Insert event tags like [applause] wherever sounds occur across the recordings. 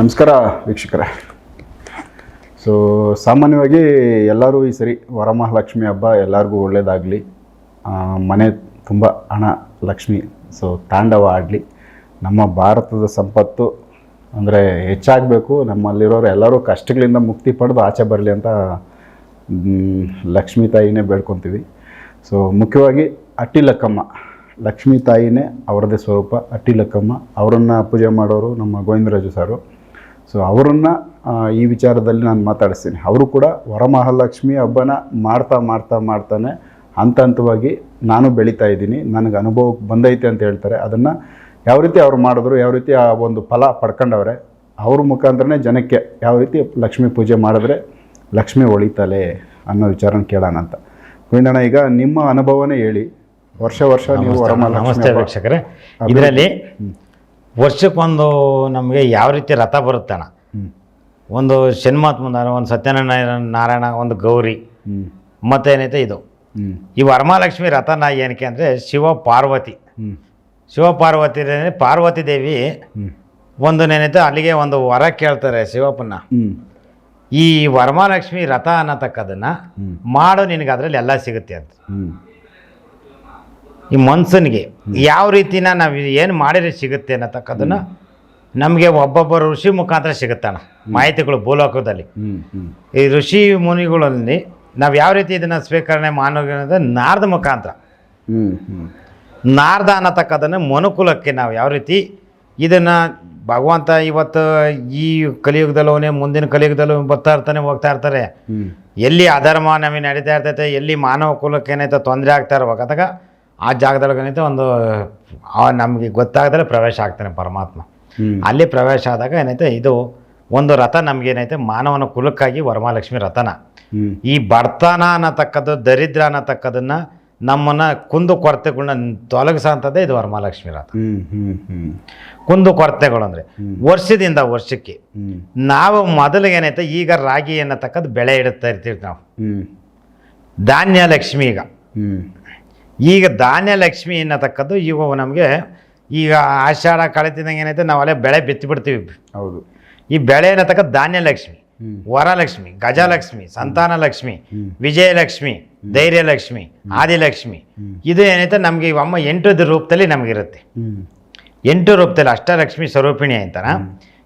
ನಮಸ್ಕಾರ ವೀಕ್ಷಕರೇ. ಸೊ ಸಾಮಾನ್ಯವಾಗಿ ಎಲ್ಲರೂ ಈ ಸರಿ ವರಮಹಾಲಕ್ಷ್ಮಿ ಹಬ್ಬ ಎಲ್ಲರಿಗೂ ಒಳ್ಳೆಯದಾಗಲಿ ಮನೆ ತುಂಬ ಹಣ ಲಕ್ಷ್ಮಿ ಸೊ ತಾಂಡವ ಆಡಲಿ ನಮ್ಮ ಭಾರತದ ಸಂಪತ್ತು ಅಂದರೆ ಹೆಚ್ಚಾಗಬೇಕು. ನಮ್ಮಲ್ಲಿರೋರು ಎಲ್ಲರೂ ಕಷ್ಟಗಳಿಂದ ಮುಕ್ತಿ ಪಡೆದು ಆಚೆ ಬರಲಿ ಅಂತ ಲಕ್ಷ್ಮೀ ತಾಯಿನೇ ಬೇಡ್ಕೊತೀವಿ. ಸೊ ಮುಖ್ಯವಾಗಿ ಅಟ್ಟಿಲಕ್ಕಮ್ಮ. ಲಕ್ಷ್ಮೀ ತಾಯಿನೇ ಅವರದೇ ಸ್ವರೂಪ. ಅಟ್ಟಿಲಕ್ಕಮ್ಮ, ಅವರನ್ನು ಪೂಜೆ ಮಾಡೋರು ನಮ್ಮ ಗೋವಿಂದರಾಜು ಸಾರು. ಸೊ ಅವರನ್ನು ಈ ವಿಚಾರದಲ್ಲಿ ನಾನು ಮಾತಾಡಿಸ್ತೀನಿ. ಅವರು ಕೂಡ ವರಮಹಾಲಕ್ಷ್ಮಿ ಹಬ್ಬನ ಮಾಡ್ತಾ ಮಾಡ್ತಾ ಮಾಡ್ತಾನೆ ಹಂತ ಹಂತವಾಗಿ ನಾನು ಬೆಳೀತಾ ಇದ್ದೀನಿ. ನನಗೆ ಅನುಭವಕ್ಕೆ ಬಂದೈತೆ ಅಂತ ಹೇಳ್ತಾರೆ. ಅದನ್ನು ಯಾವ ರೀತಿ ಅವ್ರು ಮಾಡಿದ್ರು ಯಾವ ರೀತಿ ಆ ಒಂದು ಫಲ ಪಡ್ಕೊಂಡವ್ರೆ ಅವ್ರ ಮುಖಾಂತರನೇ ಜನಕ್ಕೆ ಯಾವ ರೀತಿ ಲಕ್ಷ್ಮೀ ಪೂಜೆ ಮಾಡಿದ್ರೆ ಲಕ್ಷ್ಮಿ ಒಳಿತಲೆ ಅನ್ನೋ ವಿಚಾರನ ಕೇಳೋಣ ಅಂತ. ಗೋವಿಂದಣ್ಣ ಈಗ ನಿಮ್ಮ ಅನುಭವನೇ ಹೇಳಿ. ವರ್ಷ ವರ್ಷ ನೀವು ವರಮಹಾಲಕ್ಷ್ಮಿ ವೀಕ್ಷಕರೇ. ಇದರಲ್ಲಿ ವರ್ಷಕ್ಕೊಂದು ನಮಗೆ ಯಾವ ರೀತಿ ರಥ ಬರುತ್ತೆ ಅಣ್ಣ ಒಂದು ಶನ್ಮಾತ್ಮನ ಒಂದು ಸತ್ಯನಾರಾಯಣ ನಾರಾಯಣ ಒಂದು ಗೌರಿ ಮತ್ತೇನೈತೆ ಇದು? ಈ ವರಮಹಾಲಕ್ಷ್ಮಿ ರಥನ ಏನಕ್ಕೆ ಅಂದರೆ ಶಿವ ಪಾರ್ವತಿ. ಶಿವ ಪಾರ್ವತಿ ಪಾರ್ವತಿ ದೇವಿ ಒಂದು ಏನೈತೆ ಅಲ್ಲಿಗೆ ಒಂದು ವರ ಕೇಳ್ತಾರೆ ಶಿವಪ್ಪನ ಈ ವರಮಹಾಲಕ್ಷ್ಮಿ ರಥ ಅನ್ನತಕ್ಕದನ್ನ. ಮಾಡು ನಿನಗೆ ಅದರಲ್ಲಿ ಎಲ್ಲ ಸಿಗುತ್ತೆ ಅಂತ. ಈ ಮನ್ಸನ್ಗೆ ಯಾವ ರೀತಿನ ನಾವು ಏನು ಮಾಡಿದ್ರೆ ಸಿಗುತ್ತೆ ಅನ್ನತಕ್ಕದನ್ನ ನಮಗೆ ಒಬ್ಬೊಬ್ಬರು ಋಷಿ ಮುಖಾಂತರ ಸಿಗುತ್ತಣ್ಣ ಮಾಹಿತಿಗಳು ಭೂಲೋಕದಲ್ಲಿ. ಈ ಋಷಿ ಮುನಿಗಳಲ್ಲಿ ನಾವು ಯಾವ ರೀತಿ ಇದನ್ನು ಸ್ವೀಕರಣೆ ಮಾಡೋದು ನಾರದ ಮುಖಾಂತರ. ನಾರದ ಅನ್ನತಕ್ಕದನ್ನು ಮನುಕುಲಕ್ಕೆ ನಾವು ಯಾವ ರೀತಿ ಇದನ್ನು ಭಗವಂತ ಇವತ್ತು ಈ ಕಲಿಯುಗದಲ್ಲೂ ಮುಂದಿನ ಕಲಿಯುಗದಲ್ಲೂ ಬರ್ತಾ ಇರ್ತಾನೆ ಹೋಗ್ತಾ ಇರ್ತಾರೆ. ಎಲ್ಲಿ ಅಧರ್ಮ ನಮಗೆ ನಡೀತಾ ಇರ್ತೈತೆ ಎಲ್ಲಿ ಮಾನವ ಕುಲಕ್ಕೆ ಏನೈತೆ ತೊಂದರೆ ಆಗ್ತಾ ಇರುವಾಗ ಆ ಜಾಗದೊಳಗೆ ಏನೈತೆ ಒಂದು ಆ ನಮಗೆ ಗೊತ್ತಾಗದಲ್ಲೇ ಪ್ರವೇಶ ಆಗ್ತಾನೆ ಪರಮಾತ್ಮ. ಅಲ್ಲಿ ಪ್ರವೇಶ ಆದಾಗ ಏನೈತೆ ಇದು ಒಂದು ರಥ ನಮಗೇನೈತೆ ಮಾನವನ ಕುಲಕ್ಕಾಗಿ ವರಮಹಾಲಕ್ಷ್ಮಿ ರಥನ. ಈ ಬಡತನ ಅನ್ನತಕ್ಕದ್ದು ದರಿದ್ರ ಅನ್ನತಕ್ಕದನ್ನ ನಮ್ಮನ್ನು ಕುಂದು ಕೊರತೆಗಳನ್ನ ತೊಲಗಿಸೋಂಥದ್ದೇ ಇದು ವರಮಹಾಲಕ್ಷ್ಮಿ ರಥ. ಕುಂದು ಕೊರತೆಗಳು ಅಂದರೆ ವರ್ಷದಿಂದ ವರ್ಷಕ್ಕೆ. ನಾವು ಮೊದಲಿಗೇನೈತೆ ಈಗ ರಾಗಿ ಅನ್ನತಕ್ಕದ್ದು ಬೆಳೆ ಇಡುತ್ತಾ ಇರ್ತೀವಿ ನಾವು. ಧಾನ್ಯ ಲಕ್ಷ್ಮಿ ಈಗ. ಈಗ ಧಾನ್ಯ ಲಕ್ಷ್ಮಿ ಅನ್ನತಕ್ಕದ್ದು ಈಗ ನಮಗೆ ಈಗ ಆಷಾಢ ಕಳೆತಿದಂಗೆ ಏನೈತೆ ನಾವು ಅಲ್ಲೇ ಬೆಳೆ ಬಿತ್ತಿಬಿಡ್ತೀವಿ ಹೌದು. ಈ ಬೆಳೆ ಅನ್ನತಕ್ಕ ಧಾನ್ಯಲಕ್ಷ್ಮಿ ವರಲಕ್ಷ್ಮಿ ಗಜಲಕ್ಷ್ಮಿ ಸಂತಾನ ಲಕ್ಷ್ಮಿ. ವಿಜಯಲಕ್ಷ್ಮಿ ಧೈರ್ಯಲಕ್ಷ್ಮಿ ಆದಿಲಕ್ಷ್ಮಿ ಇದು ಏನೈತೆ ನಮಗೆ ಅಮ್ಮ ಎಂಟು ರೂಪದಲ್ಲಿ ನಮಗಿರುತ್ತೆ. ಎಂಟು ರೂಪದಲ್ಲಿ ಅಷ್ಟಲಕ್ಷ್ಮಿ ಸ್ವರೂಪಿಣಿ ಅಂತಾನ.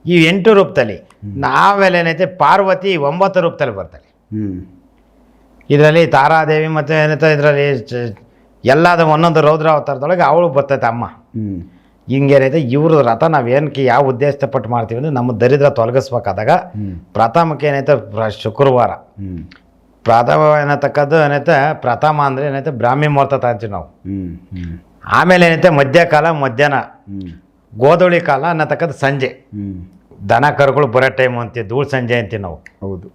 ಈ ಎಂಟು ರೂಪದಲ್ಲಿ ನಾವೆಲ್ಲ ಏನೈತೆ ಪಾರ್ವತಿ ಒಂಬತ್ತು ರೂಪದಲ್ಲಿ ಬರ್ತಾಳೆ ಇದರಲ್ಲಿ ತಾರಾದೇವಿ ಮತ್ತು ಏನೈತೆ ಇದರಲ್ಲಿ ಎಲ್ಲದ ಒಂದೊಂದು ರೌದ್ರ ಅವತಾರದೊಳಗೆ ಅವಳು ಬರ್ತೈತೆ ಅಮ್ಮ. ಹಿಂಗೇನೈತೆ ಇವ್ರ ರಥ ನಾವು ಏನಕ್ಕೆ ಯಾವ ಉದ್ದೇಶ ಪಟ್ಟು ಮಾಡ್ತೀವಿ ಅಂದರೆ ನಮ್ಮ ದರಿದ್ರ ತೊಲಗಿಸ್ಬೇಕಾದಾಗ ಪ್ರಥಮಕ್ಕೆ ಏನೈತೆ ಶುಕ್ರವಾರ. ಪ್ರಥಮ ಏನತಕ್ಕದ್ದು ಏನೈತೆ ಪ್ರಥಮ ಅಂದರೆ ಏನೈತೆ ಬ್ರಾಹ್ಮಿ ಮುಹೂರ್ತ ತಗೊಂತೀವಿ ನಾವು. ಆಮೇಲೆ ಏನೈತೆ ಮಧ್ಯಕಾಲ ಮಧ್ಯಾಹ್ನ. ಗೋದಳಿ ಗೋಧೂಳಿ ಕಾಲ ಅನ್ನತಕ್ಕದ್ದು ಸಂಜೆ. ದನ ಕರುಗಳು ಬರೋ ಟೈಮ್ ಅಂತೀವಿ ಧೂಳು ಸಂಜೆ ಅಂತೀವಿ ನಾವು. ಹೌದು.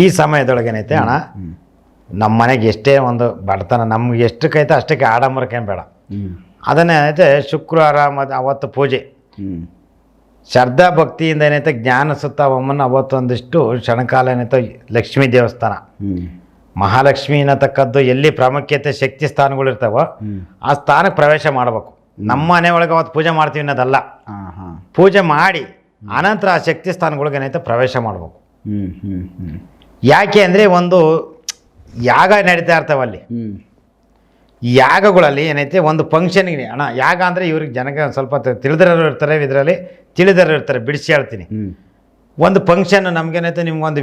ಈ ಸಮಯದೊಳಗೆ ಏನೈತೆ ಅಣ್ಣ ನಮ್ಮ ಮನೆಗೆ ಎಷ್ಟೇ ಒಂದು ಬಡತನ ನಮ್ಗೆ ಎಷ್ಟಕ್ಕೈತೆ ಅಷ್ಟಕ್ಕೆ ಆಡಂಬರಕ್ಕೇನು ಬೇಡ. ಅದನ್ನೇ ಏನೈತೆ ಶುಕ್ರವಾರ ಮತ್ತು ಅವತ್ತು ಪೂಜೆ. ಶ್ರದ್ಧಾ ಭಕ್ತಿಯಿಂದ ಏನೈತೆ ಜ್ಞಾನ ಸುತ್ತ ಒಮ್ಮನ ಅವತ್ತೊಂದಿಷ್ಟು ಕ್ಷಣಕಾಲ ಏನೈತೆ ಲಕ್ಷ್ಮೀ ದೇವಸ್ಥಾನ. ಮಹಾಲಕ್ಷ್ಮಿ ಅನ್ನತಕ್ಕದ್ದು ಎಲ್ಲಿ ಪ್ರಾಮುಖ್ಯತೆ ಶಕ್ತಿ ಸ್ಥಾನಗಳು ಇರ್ತಾವೋ ಆ ಸ್ಥಾನಕ್ಕೆ ಪ್ರವೇಶ ಮಾಡಬೇಕು. ನಮ್ಮ ಮನೆ ಒಳಗೆ ಅವತ್ತು ಪೂಜೆ ಮಾಡ್ತೀವಿ ಅನ್ನೋದಲ್ಲ. ಹಾ ಹಾ. ಪೂಜೆ ಮಾಡಿ ಆನಂತರ ಆ ಶಕ್ತಿ ಸ್ಥಾನಗಳಿಗೆ ಏನೈತೆ ಪ್ರವೇಶ ಮಾಡಬೇಕು. ಯಾಕೆ ಅಂದರೆ ಒಂದು ಯಾಗ ನಡೀತಾ ಇರ್ತಾವೆ ಅಲ್ಲಿ. ಯಾಗಗಳಲ್ಲಿ ಏನೈತೆ ಒಂದು ಫಂಕ್ಷನ್ಗೆ ಅಣ್ಣ ಯಾಗ ಅಂದರೆ ಇವ್ರಿಗೆ ಜನಕ್ಕೆ ಒಂದ್ ಸ್ವಲ್ಪ ತಿಳಿದಿರೋರು ಇರ್ತಾರೆ ಇದರಲ್ಲಿ ತಿಳಿದಿರೋರು ಇರ್ತಾರೆ ಬಿಡಿಸಿ ಹೇಳ್ತೀನಿ. ಒಂದು ಫಂಕ್ಷನ್ ನಮಗೇನೈತೆ ನಿಮ್ಗೊಂದು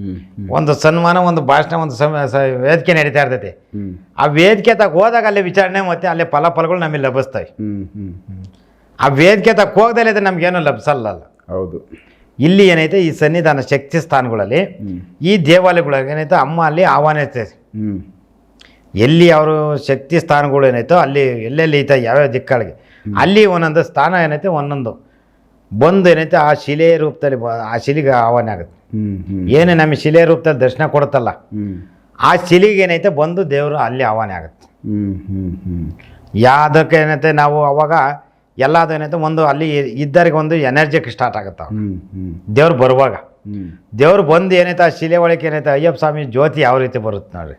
ಹ್ಮ್ ಒಂದು ಸನ್ಮಾನ ಒಂದು ಭಾಷಣ ಒಂದು ಸಮ ವೇದಿಕೆ ನಡೀತಾ ಇರ್ತೈತೆ. ಆ ವೇದಿಕೆ ತಗ ಹೋದಾಗ ಅಲ್ಲಿ ವಿಚಾರಣೆ ಮತ್ತು ಅಲ್ಲಿ ಫಲಫಲಗಳು ನಮಗೆ ಲಭಿಸ್ತವೆ. ಆ ವೇದಿಕೆ ತಗ ಹೋಗ್ದಲ್ಲೇ ನಮಗೇನು ಲಭಿಸಲ್ಲ ಹೌದು. ಇಲ್ಲಿ ಏನೈತೆ ಈ ಸನ್ನಿಧಾನ ಶಕ್ತಿ ಸ್ಥಾನಗಳಲ್ಲಿ ಈ ದೇವಾಲಯಗಳಿಗೆ ಏನೈತೆ ಅಮ್ಮ ಅಲ್ಲಿ ಆಹ್ವಾನಿಸ್ತೈತೆ ಹ್ಮ್. ಎಲ್ಲಿ ಅವರು ಶಕ್ತಿ ಸ್ಥಾನಗಳು ಏನೈತೋ ಅಲ್ಲಿ ಎಲ್ಲೆಲ್ಲಿ ಐತೆ ಯಾವ್ಯಾವ ದಿಕ್ಕಗಳಿಗೆ. ಅಲ್ಲಿ ಒಂದೊಂದು ಸ್ಥಾನ ಏನೈತೆ ಒಂದೊಂದು. ಬಂದು ಏನೈತೆ ಆ ಶಿಲೆಯ ರೂಪದಲ್ಲಿ ಆ ಶಿಲೆಗೆ ಆಹ್ವಾನ ಆಗುತ್ತೆ. ಏನು ನಮ್ಮ ಶಿಲೆಯ ರೂಪದಲ್ಲಿ ದರ್ಶನ ಕೊಡುತ್ತಲ್ಲ ಆ ಶಿಲೆಗೆ ಏನೈತೆ ಬಂದು ದೇವರು ಅಲ್ಲಿ ಆಹ್ವಾನ ಆಗುತ್ತೆ. ಯಾವುದಕ್ಕೆ ಏನೈತೆ ನಾವು ಅವಾಗ ಎಲ್ಲದು ಏನೈತೆ ಒಂದು ಅಲ್ಲಿ ಇದ್ದರಿಗೆ ಒಂದು ಎನರ್ಜಿಕ್ ಸ್ಟಾರ್ಟ್ ಆಗುತ್ತೆ ದೇವ್ರು ಬರುವಾಗ. ದೇವ್ರು ಬಂದು ಏನೈತೆ ಆ ಶಿಲೆ ಒಳಗೆ ಏನೈತೆ ಅಯ್ಯಪ್ಪ ಸ್ವಾಮಿ ಜ್ಯೋತಿ ಯಾವ ರೀತಿ ಬರುತ್ತೆ ನೋಡ್ರಿ.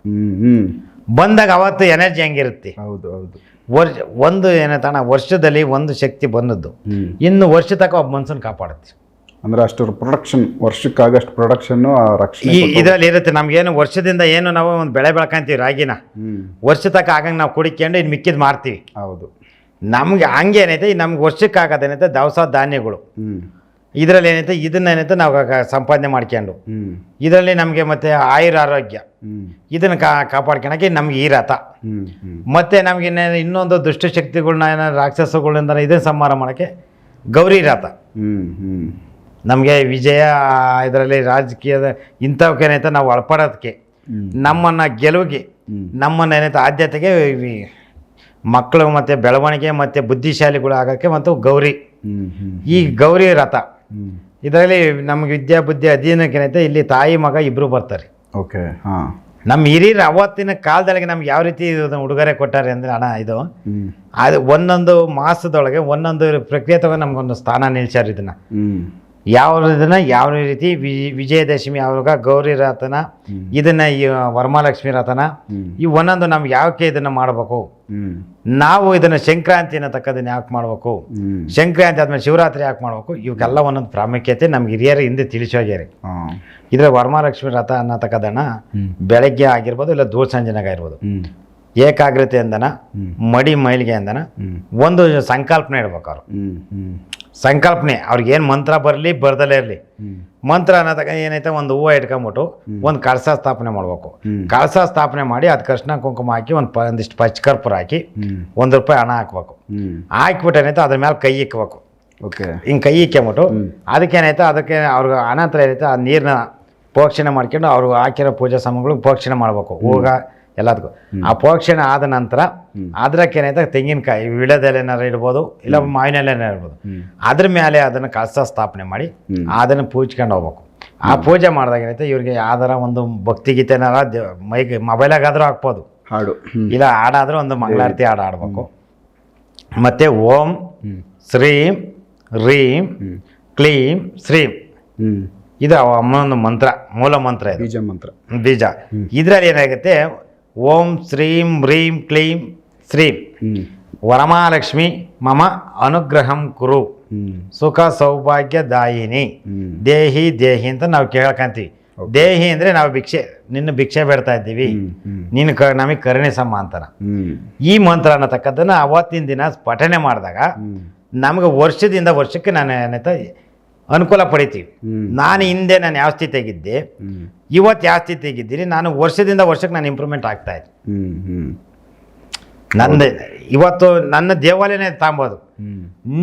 ಬಂದಾಗ ಅವತ್ತು ಎನರ್ಜಿ ಹೆಂಗಿರುತ್ತೆ? ಹೌದು ಹೌದು. ವರ್ಷ ಒಂದು ಏನೈತಣ್ಣ ವರ್ಷದಲ್ಲಿ ಒಂದು ಶಕ್ತಿ ಬಂದದ್ದು. ಇನ್ನು ವರ್ಷ ತಕ ಒಬ್ಬ ಮನ್ಸನ್ ಕಾಪಾಡುತ್ತೆ. ಅಂದ್ರೆ ಅಷ್ಟು ಪ್ರೊಡಕ್ಷನ್ ವರ್ಷಕ್ಕಾಗಷ್ಟು ಪ್ರೊಡಕ್ಷನ್ನು ರಕ್ಷಣೆ ಈ ಇದರಲ್ಲಿ ಇರುತ್ತೆ ನಮ್ಗೇನು ವರ್ಷದಿಂದ ಏನು ನಾವು ಒಂದು ಬೆಳೆ ಬೆಳ್ಕೊಂತೀವಿ ರಾಗಿನ. ವರ್ಷ ತಕ್ಕ ಆಗಂಗೆ ನಾವು ಕುಡಿಕೊಂಡು ಇನ್ನು ಮಿಕ್ಕಿದ್ ಮಾರ್ತೀವಿ. ಹೌದು. ನಮ್ಗೆ ಹಂಗೆ ಏನೈತೆ ನಮ್ಗೆ ವರ್ಷಕ್ಕೆ ದವಸ ಧಾನ್ಯಗಳು. ಇದರಲ್ಲಿ ಏನೈತೆ ಇದನ್ನ ಏನೈತೆ ನಾವು ಸಂಪಾದನೆ ಮಾಡ್ಕೊಂಡು. ಇದರಲ್ಲಿ ನಮಗೆ ಮತ್ತೆ ಆಯುರ್ ಆರೋಗ್ಯ. ಇದನ್ನ ಕಾ ಕಾಪಾಡ್ಕೊಳಕ್ಕೆ ನಮ್ಗೆ ಈ ರಥ. ಮತ್ತೆ ನಮ್ಗೆ ಇನ್ನೇನು ಇನ್ನೊಂದು ದುಷ್ಟಶಕ್ತಿಗಳನ್ನ ಏನಾದ್ರು ರಾಕ್ಷಸಗಳಿಂದ ಇದನ್ನು ಸಂಹಾರ ಮಾಡೋಕ್ಕೆ ಗೌರಿ ರಥ. ನಮಗೆ ವಿಜಯ ಇದರಲ್ಲಿ ರಾಜಕೀಯದ ಇಂಥವಕ್ಕೇನೈತೆ ನಾವು ಒಳಪಡೋದಕ್ಕೆ ನಮ್ಮನ್ನು ಗೆಲುವಿಗೆ ನಮ್ಮನ್ನು ಏನೈತೆ ಆದ್ಯತೆಗೆ ಮಕ್ಕಳು ಮತ್ತು ಬೆಳವಣಿಗೆ ಮತ್ತು ಬುದ್ಧಿಶಾಲಿಗಳು ಆಗೋಕ್ಕೆ ಮತ್ತು ಗೌರಿ. ಈ ಗೌರಿ ರಥ. ಇದರಲ್ಲಿ ನಮ್ಗೆ ವಿದ್ಯಾ ಬುದ್ಧಿ ಅಧೀನಕ್ಕೇನೈತೆ ಇಲ್ಲಿ ತಾಯಿ ಮಗ ಇಬ್ಬರು ಬರ್ತಾರೆ. ಓಕೆ ಹಾಂ. ನಮ್ಮ ಹಿರಿಯರು ಅವತ್ತಿನ ಕಾಲದೊಳಗೆ ನಮ್ಗೆ ಯಾವ ರೀತಿ ಉಡುಗೊರೆ ಕೊಟ್ಟಾರೆ ಅಂದರೆ ಹಣ ಇದು ಅದು ಒಂದೊಂದು ಮಾಸದೊಳಗೆ ಒಂದೊಂದು ಪ್ರಕ್ರಿಯೆ ತಗೊಂಡು ನಮಗೊಂದು ಸ್ಥಾನ ನಿಲ್ಸ್ಯಾರ ಇದನ್ನು. ಯಾವ ಇದನ್ನ ಯಾವ ರೀತಿ ವಿಜಯದಶಮಿ ಆವಾಗ ಗೌರಿ ರಥನ. ಇದನ್ನ ಈ ವರಮಹಾಲಕ್ಷ್ಮಿ ರಥನ ಈ ಒಂದೊಂದು ನಮ್ಗೆ ಯಾಕೆ ಇದನ್ನ ಮಾಡಬೇಕು? ನಾವು ಇದನ್ನ ಸಂಕ್ರಾಂತಿ ತಕ್ಕದನ್ನ ಯಾಕೆ ಮಾಡಬೇಕು? ಸಂಕ್ರಾಂತಿ ಆದ್ಮೇಲೆ ಶಿವರಾತ್ರಿ ಯಾಕೆ ಮಾಡಬೇಕು? ಇವಕ್ಕೆಲ್ಲ ಒಂದೊಂದು ಪ್ರಾಮುಖ್ಯತೆ ನಮ್ಗೆ ಹಿರಿಯರು ಹಿಂದೆ ತಿಳಿಸೋಗ್ಯಾರಿ ಇದ್ರೆ ವರಮಹಾಲಕ್ಷ್ಮಿ ರಥ ಅನ್ನತಕ್ಕದನ್ನ ಬೆಳಗ್ಗೆ ಆಗಿರ್ಬೋದು ಇಲ್ಲ ದೂರ ಸಂಜೆನಾಗ ಇರ್ಬೋದು ಏಕಾಗ್ರತೆ ಅಂದನ ಮಡಿ ಮೈಲಿಗೆ ಅಂದನ ಒಂದು ಸಂಕಲ್ಪನೆ ಇಡ್ಬೇಕು ಅವ್ರು. ಸಂಕಲ್ಪನೆ ಅವ್ರಿಗೆ ಏನು ಮಂತ್ರ ಬರಲಿ ಬರ್ದಲೇ ಇರಲಿ. ಮಂತ್ರ ಅನ್ನೋದಾಗ ಏನೈತೆ ಒಂದು ಹೂವು ಇಟ್ಕೊಂಬಿಟ್ಟು ಒಂದು ಕಳಸ ಸ್ಥಾಪನೆ ಮಾಡಬೇಕು. ಕಳಸ ಸ್ಥಾಪನೆ ಮಾಡಿ ಅದು ಕೃಷ್ಣ ಕುಂಕುಮ ಹಾಕಿ ಒಂದು ಪ ಒಂದಿಷ್ಟು ಪಚ್ಚಕರ್ಪುರ ಹಾಕಿ ಒಂದು ರೂಪಾಯಿ ಹಣ ಹಾಕ್ಬೇಕು. ಹಾಕ್ಬಿಟ್ಟು ಏನೈತೆ ಅದ್ರ ಮೇಲೆ ಕೈ ಇಕ್ಬೇಕು. ಓಕೆ. ಹಿಂಗೆ ಕೈ ಇಕ್ಕೊಂಬಿಟ್ಟು ಅದಕ್ಕೇನೈತೆ ಅದಕ್ಕೆ ಅವ್ರಿಗೆ ಅನಂತರ ಏನೈತೆ ಆ ನೀರನ್ನ ಪೋಕ್ಷಣೆ ಮಾಡ್ಕೊಂಡು ಅವ್ರಿಗೆ ಹಾಕಿರೋ ಪೂಜಾ ಸಾಮಗ್ರಿಗಳು ಪೋಕ್ಷಣೆ ಮಾಡಬೇಕು. ಹೂಗ ಎಲ್ಲದಕ್ಕೂ. ಆ ಪೋಕ್ಷಣೆ ಆದ ನಂತರ ಅದಕ್ಕೇನೈತೆ ತೆಂಗಿನಕಾಯಿ ವಿಳೆದೆಲೆನಾರು ಇಡ್ಬೋದು ಇಲ್ಲ ಮಾವಿನ ಎಲೆನಾರು ಇಡ್ಬೋದು ಅದ್ರ ಮೇಲೆ ಅದನ್ನು ಕಳಸ ಸ್ಥಾಪನೆ ಮಾಡಿ. ಅದನ್ನು ಪೂಜ್ಕೊಂಡು ಹೋಗ್ಬೇಕು. ಆ ಪೂಜೆ ಮಾಡಿದಾಗ ಏನೈತೆ? ಇವ್ರಿಗೆ ಯಾವ್ದಾರ ಒಂದು ಭಕ್ತಿ ಗೀತೆನಾರ ಮೈಗೆ ಮೊಬೈಲಾಗಾದ್ರೂ ಹಾಕ್ಬೋದು. ಹಾಡು. ಇಲ್ಲ ಹಾಡಾದ್ರೂ ಒಂದು ಮಂಗಳಾರತಿ ಹಾಡು ಆಡ್ಬೇಕು ಮತ್ತು ಓಂ ಶ್ರೀಂ ರೀಂ ಕ್ಲೀಂ ಶ್ರೀಂ. ಇದು ಅಮ್ಮನ ಅಮ್ಮನೊಂದು ಮಂತ್ರ ಮೂಲ ಮಂತ್ರ ಇದು. ಬೀಜ ಮಂತ್ರ. ಬೀಜ. ಇದರಲ್ಲಿ ಏನಾಗುತ್ತೆ? ಓಂ ಶ್ರೀಂ ಹ್ರೀಂ ಕ್ಲೀಂ ಶ್ರೀಂ ವರಮಹಾಲಕ್ಷ್ಮಿ ಮಮ ಅನುಗ್ರಹಂ ಕುರು। ಸುಖ ಸೌಭಾಗ್ಯ ದಾಯಿನಿ। ದೇಹಿ ದೇಹಿ ಅಂತ ನಾವು ಕೇಳ್ಕಂತೀವಿ। ದೇಹಿ ಅಂದರೆ ನಾವು ಭಿಕ್ಷೆ ನಿನ್ನ ಭಿಕ್ಷೆ ಬೇಡ್ತಾ ಇದ್ದೀವಿ। ನಿನ್ನ ನೀನು ಕ ನಮಗೆ ಕರುಣೆ ಸಮ ಅಂತಾನ ಈ ಮಂತ್ರ ಅನ್ನತಕ್ಕದ್ದನ್ನು ಅವತ್ತಿನ ದಿನ ಪಠನೆ ಮಾಡಿದಾಗ ನಮ್ಗೆ ನಮಗೆ ವರ್ಷದಿಂದ ವರ್ಷಕ್ಕೆ ನಾನು ಏನೈತೆ ಅನುಕೂಲ ಪಡಿತೀವಿ. ನಾನು ಹಿಂದೆ ನಾನು ಯಾವ ಸ್ಥಿತಿಯಾಗಿದ್ದೆ ಇವತ್ತು ಯಾವ ಸ್ಥಿತಿಯಾಗಿದ್ದೀನಿ ನಾನು ವರ್ಷದಿಂದ ವರ್ಷಕ್ಕೆ ನಾನು ಇಂಪ್ರೂವ್ಮೆಂಟ್ ಆಗ್ತಾ ಇದ್ದೆ ನನ್ನ ನಂದು ಇವತ್ತು ನನ್ನ ದೇವಾಲಯನೇ ತಾಂಬೋದು.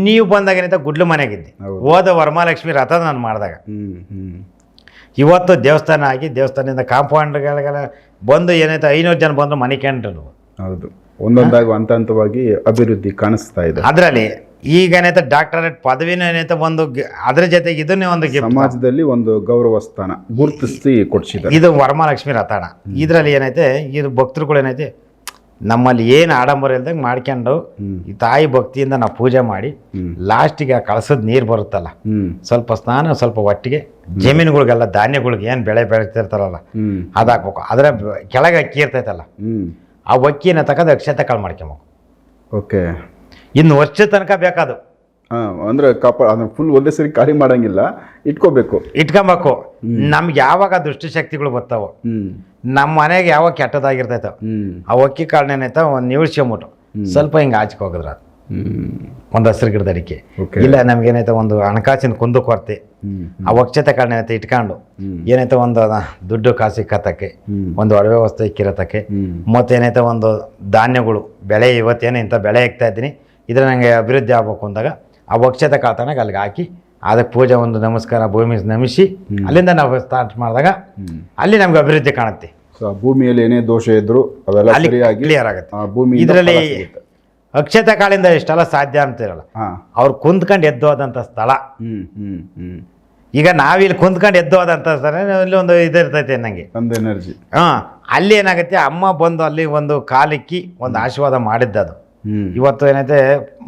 ನೀವು ಬಂದಾಗ ಏನಂತ ಗುಡ್ಲು ಮನೆಗಿದ್ದೆ ಹೌದು. ವರಮಹಾಲಕ್ಷ್ಮಿ ರಥ ನಾನು ಮಾಡಿದಾಗ. ಇವತ್ತು ದೇವಸ್ಥಾನ ಆಗಿ ದೇವಸ್ಥಾನದಿಂದ ಕಾಂಪೌಂಡ್ಗಳಿಗೆಲ್ಲ ಬಂದು ಏನಾಯ್ತು ಐನೂರು ಜನ ಬಂದು ಮನೆ ಕಂಡ್ರು. ಹೌದು. ಒಂದೊಂದಾಗಿ ಹಂತ ಹಂತವಾಗಿ ಅಭಿವೃದ್ಧಿ ಕಾಣಿಸ್ತಾ ಇದೆ. ಅದರಲ್ಲಿ ಈಗ ಏನೈತೆ ಡಾಕ್ಟರೇಟ್ ಪದವಿನೂ ಏನೈತೆ ಒಂದು ಅದ್ರ ಜೊತೆಗೆ ಇದನ್ನೇ ಒಂದು ಗಿಫ್ಟ್ ಸಮಾಜದಲ್ಲಿ ಒಂದು ಗೌರವ ಸ್ಥಾನ ಗುರುತಿಸಿ ಕೊಡ್ಸಿದ್ದಾರೆ. ಇದು ವರಮಹಾಲಕ್ಷ್ಮಿ ರಥಾಣ ಇದರಲ್ಲಿ ಏನೈತೆ ಇದು ಭಕ್ತರುಗಳು ಏನೈತೆ ನಮ್ಮಲ್ಲಿ ಏನು ಆಡಂಬರ ಇಲ್ದಂಗೆ ಮಾಡ್ಕೊಂಡು. ಈ ತಾಯಿ ಭಕ್ತಿಯಿಂದ ನಾವು ಪೂಜೆ ಮಾಡಿ ಲಾಸ್ಟಿಗೆ ಆ ಕಳಸದ ನೀರು ಬರುತ್ತಲ್ಲ ಹ್ಮ್. ಸ್ವಲ್ಪ ಸ್ನಾನ ಸ್ವಲ್ಪ ಒಟ್ಟಿಗೆ ಜಮೀನುಗಳಿಗೆಲ್ಲ ಧಾನ್ಯಗಳಿಗೆ ಏನು ಬೆಳೆ ಬೆಳೀತಿರ್ತಾರಲ್ಲ ಹ್ಮ್. ಅದು ಹಾಕ್ಬೇಕು ಅದರ ಬ- ಕೆಳಗೆ ಅಕ್ಕಿ ಇರ್ತೈತಲ್ಲ ಹ್ಮ್. ಆ ಅಕ್ಕಿನ ತಗೊಂಡು ಅಕ್ಷತೆ ಕಾಳು ಮಾಡ್ಕೊಬೇಕು. ಓಕೆ. ಇನ್ನು ವರ್ಷ ತನಕ ಬೇಕಾದು ಅಂದ್ರೆ ಕಾಪ ಅದನ್ನ ಫುಲ್ ಒಂದೇ ಸರಿ ಖಾಲಿ ಮಾಡಂಗಿಲ್ಲ ಇಟ್ಕೋಬೇಕು. ಇಟ್ಕೊಬೇಕು. ನಮ್ಗೆ ಯಾವಾಗ ದುಷ್ಟಶಕ್ತಿಗಳು ಬರ್ತಾವೋ ನಮ್ಮ ಮನೆಗೆ ಯಾವಾಗ ಕೆಟ್ಟದಾಗಿರ್ತೈತೋ ಆ ಕಾರಣ ಏನೈತ ಒಂದು ನಿವಿಳ್ಸ್ಕೊಂಬಿಟ್ಟು ಸ್ವಲ್ಪ ಹಿಂಗೆ ಆಚೆಗೆ ಹೋಗಿದ್ರ. ಒಂದು ಹಸಿರು ಗಿಡದ ಅಡಿಕೆ. ಇಲ್ಲ ನಮ್ಗೇನೈತೆ ಒಂದು ಹಣಕಾಸಿನ ಕುಂದು ಕೊರತೆ. ಆ ಒಕ್ಷತೆ ಕಾರಣ ಕಾಳನ್ನೇನೈತೆ ಇಟ್ಕೊಂಡು. ಏನೈತೆ ಒಂದು ದುಡ್ಡು ಕಾಸು ಕತ್ತಕ್ಕೆ ಒಂದು ಒಡವೆ ವಸ್ತು ಇಕ್ಕಿರತಕ್ಕೆ ಮತ್ತೆ ಮತ್ತೇನೈತೆ ಒಂದು ಧಾನ್ಯಗಳು ಬೆಳೆ ಇವತ್ತೇನು ಇಂಥ ಬೆಳೆ ಇಕ್ತಾ ಇದ್ದೀನಿ ಇದ್ರ ನನಗೆ ಅಭಿವೃದ್ಧಿ ಆಗ್ಬೇಕು ಅಂದಾಗ ಆ ವಕ್ಷತೆ ಕಾತನಾಗ ಅಲ್ಲಿಗೆ ಹಾಕಿ ಅದಕ್ಕೆ ಪೂಜೆ ಒಂದು ನಮಸ್ಕಾರ ಭೂಮಿ ನಮಿಸಿ ಅಲ್ಲಿಂದ ನಾವು ಸ್ಟಾರ್ಟ್ ಮಾಡಿದಾಗ ಅಲ್ಲಿ ನಮ್ಗೆ ಅಭಿವೃದ್ಧಿ ಕಾಣುತ್ತೆ. ಭೂಮಿಯಲ್ಲಿ ಏನೇ ದೋಷ ಇದ್ರು ಅವೆಲ್ಲ ಸರಿಯಾಗಿ ಕ್ಲಿಯರ್ ಆಗುತ್ತೆ. ಭೂಮಿ ಇದರಲ್ಲಿ ಅಕ್ಷತೆ ಕಾಳಿಂದ ಇಷ್ಟೆಲ್ಲ ಸಾಧ್ಯ ಅಂತಿರಲ್ಲ ಅವ್ರು ಕುಂತ್ಕೊಂಡು ಎದ್ದು ಹೋದಂಥ ಸ್ಥಳ. ಈಗ ನಾವಿಲ್ಲಿ ಕುಂತ್ಕೊಂಡು ಎದ್ದು ಹೋದಂಥ ಸ್ಥಳ ಇಲ್ಲಿ ಒಂದು ಇದು ಇರ್ತೈತೆ ನನಗೆ ಒಂದು ಎನರ್ಜಿ ಹಾಂ ಅಲ್ಲಿ ಏನಾಗುತ್ತೆ ಅಮ್ಮ ಬಂದು ಅಲ್ಲಿ ಒಂದು ಕಾಲಿಕ್ಕಿ ಒಂದು ಆಶೀರ್ವಾದ ಮಾಡಿದ್ದದು. ಇವತ್ತು ಏನೈತೆ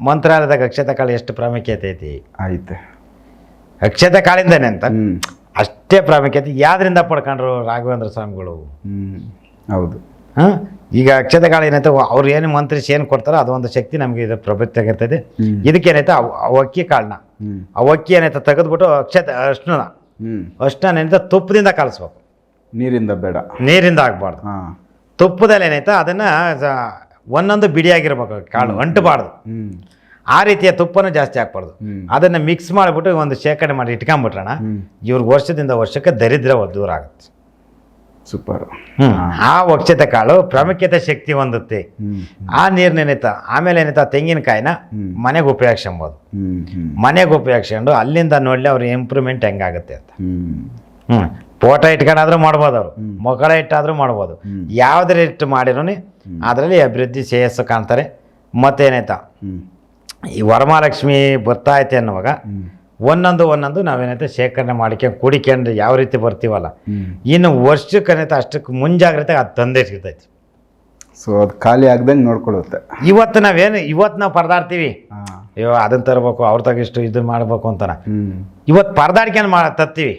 ಮಂತ್ರಾಲಯದಾಗ ಅಕ್ಷತೆ ಕಾಳು ಎಷ್ಟು ಪ್ರಾಮುಖ್ಯತೆ ಐತಿ? ಆಯ್ತು. ಅಕ್ಷತೆ ಕಾಳಿಂದನೇ ಅಂತ? ಅಷ್ಟೇ ಪ್ರಾಮುಖ್ಯತೆ. ಯಾವ್ದ್ರಿಂದ ಪಡ್ಕೊಂಡ್ರು ರಾಘವೇಂದ್ರ ಸ್ವಾಮಿಗಳು? ಹ್ಮ್. ಹೌದು. ಹಾಂ? ಈಗ ಅಕ್ಷತೆ ಕಾಳು ಏನೈತೆ ಅವ್ರು ಏನು ಮಂತ್ರಿಸಿ ಏನು ಕೊಡ್ತಾರೋ ಅದೊಂದು ಶಕ್ತಿ ನಮಗೆ ಇದು ಪ್ರಭುತ್ವ ಆಗಿರ್ತದೆ ಇದಕ್ಕೇನೈತೆ ಅವ್ ಅವ್ ಅಕ್ಕಿ ಕಾಳನ್ನ ಅಕ್ಕಿ ಏನೈತೆ ತೆಗೆದ್ಬಿಟ್ಟು ಅಕ್ಷತೆ ಅಷ್ಟನ ಅಷ್ಟನ ಏನೈತೆ ತುಪ್ಪದಿಂದ ಕಲಿಸ್ಬೇಕು. ನೀರಿಂದ ಬೇಡ. ನೀರಿಂದ ಆಗಬಾರ್ದು. ತುಪ್ಪದಲ್ಲಿ ಏನೈತೆ ಅದನ್ನು ಒಂದೊಂದು ಬಿಡಿಯಾಗಿರ್ಬೇಕು ಕಾಳು ಅಂಟಬಾರ್ದು. ಆ ರೀತಿಯ ತುಪ್ಪನೂ ಜಾಸ್ತಿ ಹಾಕ್ಬಾರ್ದು. ಅದನ್ನು ಮಿಕ್ಸ್ ಮಾಡಿಬಿಟ್ಟು ಒಂದು ಶೇಖರಣೆ ಮಾಡಿ ಇಟ್ಕೊಂಬಿಟ್ರಣ. ಇವ್ರಿಗೆ ವರ್ಷದಿಂದ ವರ್ಷಕ್ಕೆ ದರಿದ್ರ ದೂರ ಆಗುತ್ತೆ. ಸೂಪರ್. ಆ ವಕ್ಷತೆ ಕಾಳು ಪ್ರಾಮುಖ್ಯತೆ ಶಕ್ತಿ ಹೊಂದುತ್ತೆ. ಆ ನೀರ್ನ ಏನೈತ ಆಮೇಲೆ ಏನೈತ ತೆಂಗಿನಕಾಯಿನ ಮನೆಗೆ ಉಪಯೋಗಿಸ್ಬೋದು ಮನೆಗೆ ಉಪಯೋಗಿಸ್ಕೊಂಡು ಅಲ್ಲಿಂದ ನೋಡಲಿ ಅವ್ರ ಇಂಪ್ರೂವ್ಮೆಂಟ್ ಹೆಂಗಾಗುತ್ತೆ ಅಂತ. ಹ್ಞೂ ಫೋಟೋ ಇಟ್ಕೊಂಡಾದ್ರೂ ಮಾಡ್ಬೋದು ಅವರು. ಮೊಗಳ ಇಟ್ಟಾದರೂ ಮಾಡ್ಬೋದು. ಯಾವುದ್ರ ಇಟ್ಟು ಮಾಡಿರೂ ಅದರಲ್ಲಿ ಅಭಿವೃದ್ಧಿ ಶ್ರೇಯಸ್ಸು ಕಾಣ್ತಾರೆ. ಮತ್ತೇನಾಯ್ತಾ ಈ ವರಮಹಾಲಕ್ಷ್ಮಿ ಬರ್ತಾ ಐತೆ ಅನ್ನುವಾಗ ಒಂದೊಂದು ಒಂದೊಂದು ನಾವೇನೈತೆ ಶೇಖರಣೆ ಮಾಡ್ಕೊಂಡು ಕುಡಿಕೊಂಡು ಯಾವ ರೀತಿ ಬರ್ತೀವಲ್ಲ. ಇನ್ನು ವರ್ಷಕ್ಕೇನೈತೆ ಅಷ್ಟಕ್ಕೆ ಮುಂಜಾಗ್ರತೆ ಅದು ತಂದೆ ಸಿಗ್ತೈತಿ. ಸೊ ಅದು ಖಾಲಿ ಆಗ್ದಂಗೆ ನೋಡ್ಕೊಳ್ಳುತ್ತೆ. ಇವತ್ತು ನಾವೇನು ಇವತ್ತು ನಾವು ಪರದಾಡ್ತೀವಿ. ಅಯ್ಯೋ ಅದನ್ನ ತರಬೇಕು ಅವ್ರ ತಗಿಷ್ಟು ಇದನ್ನ ಮಾಡಬೇಕು ಅಂತಾನೆ. ಇವತ್ತು ಪರದಾಡ್ಕೊಂಡು ಮಾಡ ತತ್ತೀವಿ.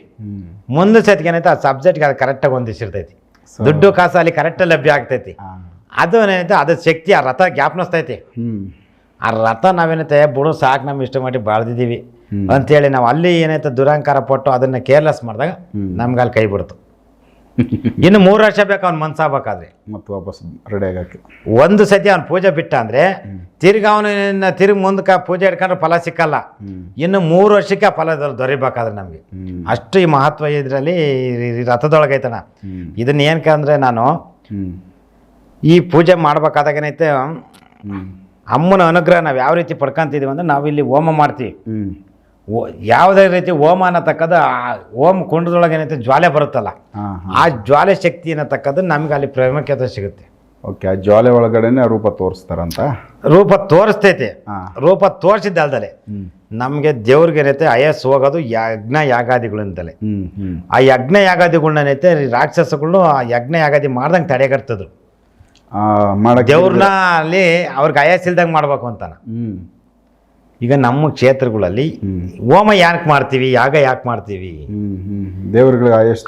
ಮುಂದೆ ಸತ್ಕೇನೈತೆ ಏನೈತೆ ಆ ಸಬ್ಜೆಕ್ಟ್ಗೆ ಅದು ಕರೆಕ್ಟಾಗಿ ಹೊಂದಿಸಿರ್ತೈತಿ ದುಡ್ಡು ಕಾಸು ಅಲ್ಲಿ ಕರೆಕ್ಟಾಗಿ ಲಭ್ಯ ಆಗ್ತೈತಿ. ಅದು ಏನೈತೆ ಅದ್ರ ಶಕ್ತಿ ಆ ರಥ ಜ್ಞಾಪನಿಸ್ತೈತಿ. ಆ ರಥ ನಾವೇನೈತೆ ಬುಡು ಸಾಕು ನಮ್ಮ ಇಷ್ಟ ಮಾಡಿ ಬಾಳ್ದಿದ್ದೀವಿ. ಅಂತೇಳಿ ನಾವು ಅಲ್ಲಿ ಏನೈತೆ ದುರಂಕಾರ ಪಟ್ಟು ಅದನ್ನು ಕೇರ್ಲೆಸ್ ಮಾಡಿದಾಗ. ನಮ್ಗೆ ಅಲ್ಲಿ ಕೈ ಬಿಡ್ತು. [laughs] ಇನ್ನು ಮೂರು ವರ್ಷ ಬೇಕು ಅವ್ನು ಮನ್ಸಾಗಬೇಕಾದ್ರೆ. ಮತ್ತೆ ವಾಪಸ್ ರೆಡಿ ಆಗಕ್ಕೆ ಒಂದು ಸತಿ ಅವ್ನು ಪೂಜೆ ಬಿಟ್ಟ ಅಂದರೆ ತಿರ್ಗಿ ಅವನು ತಿರ್ಗಿ ಮುಂದಕ್ಕೆ ಪೂಜೆ ಹಿಡ್ಕೊಂಡ್ರೆ ಫಲ ಸಿಕ್ಕಲ್ಲ. ಇನ್ನು ಮೂರು ವರ್ಷಕ್ಕೆ ಆ ಫಲ ದೊರ- ದೊರಿಬೇಕಾದ್ರೆ ನಮಗೆ. ಅಷ್ಟು ಈ ಮಹತ್ವ ಇದರಲ್ಲಿ ರಥದೊಳಗೈತಣ ಇದನ್ನ ಏನಕ್ಕೆ ಅಂದರೆ ನಾನು ಈ ಪೂಜೆ ಮಾಡ್ಬೇಕಾದಾಗ ಏನೈತೆ ಅಮ್ಮನ ಅನುಗ್ರಹ ನಾವು ಯಾವ ರೀತಿ ಪಡ್ಕೊಂತಿದ್ದೀವಿ ಅಂದ್ರೆ ನಾವಿಲ್ಲಿ ಹೋಮ ಮಾಡ್ತೀವಿ. ಓ ಯಾವುದೇ ರೀತಿ ಓಮ ಅನ್ನತಕ್ಕದ್ದು ಆ ಹೋಮ ಕುಂಡದೊಳಗೆ ಏನೈತೆ ಜ್ವಾಲೆ ಬರುತ್ತಲ್ಲ ಆ ಜ್ವಾಲೆ ಶಕ್ತಿ ಅನ್ನತಕ್ಕದ್ದು ನಮ್ಗೆ ಅಲ್ಲಿ ಪ್ರಾಮುಖ್ಯತೆ ಸಿಗುತ್ತೆ. ಓಕೆ ಆ ಜ್ವಾಲೆ ಒಳಗಡೆನೆ ರೂಪ ತೋರಿಸ್ತಾರಂತ? ರೂಪ ತೋರಿಸ್ತೈತೆ. ರೂಪ ತೋರಿಸಿದ್ದಲ್ದಲೆ ನಮಗೆ ದೇವ್ರಿಗೆ ಏನೈತೆ ಅಯಸ್ ಹೋಗೋದು ಯಜ್ಞ ಯಾಗಾದಿಗಳಿಂದಲೇ ಆ ಯಜ್ಞ ಯಾಗಾದಿಗಳನ್ನೈತೆ ರಾಕ್ಷಸಗಳು ಆ ಯಜ್ಞ ಯಾಗಾದಿ ಮಾಡ್ದಂಗೆ ತಡೆಗಟ್ತದ್ರು. ದೇವ್ರನ್ನ ಅಲ್ಲಿ ಅವ್ರಿಗೆ ಅಯಸ್ ಇಲ್ದಂಗೆ ಮಾಡ್ಬೇಕು ಅಂತಾನೆ. ಹ್ಮ್. ಈಗ ನಮ್ಮ ಕ್ಷೇತ್ರಗಳಲ್ಲಿ ಹ್ಮ್. ಯಾಕೆ ಮಾಡ್ತೀವಿ ಯಾಗ ಯಾಕೆ ಮಾಡ್ತೀವಿ? ಹ್ಮ್ ಹ್ಮ್ ದೇವ್ರಿಗೆ ಆಯಸ್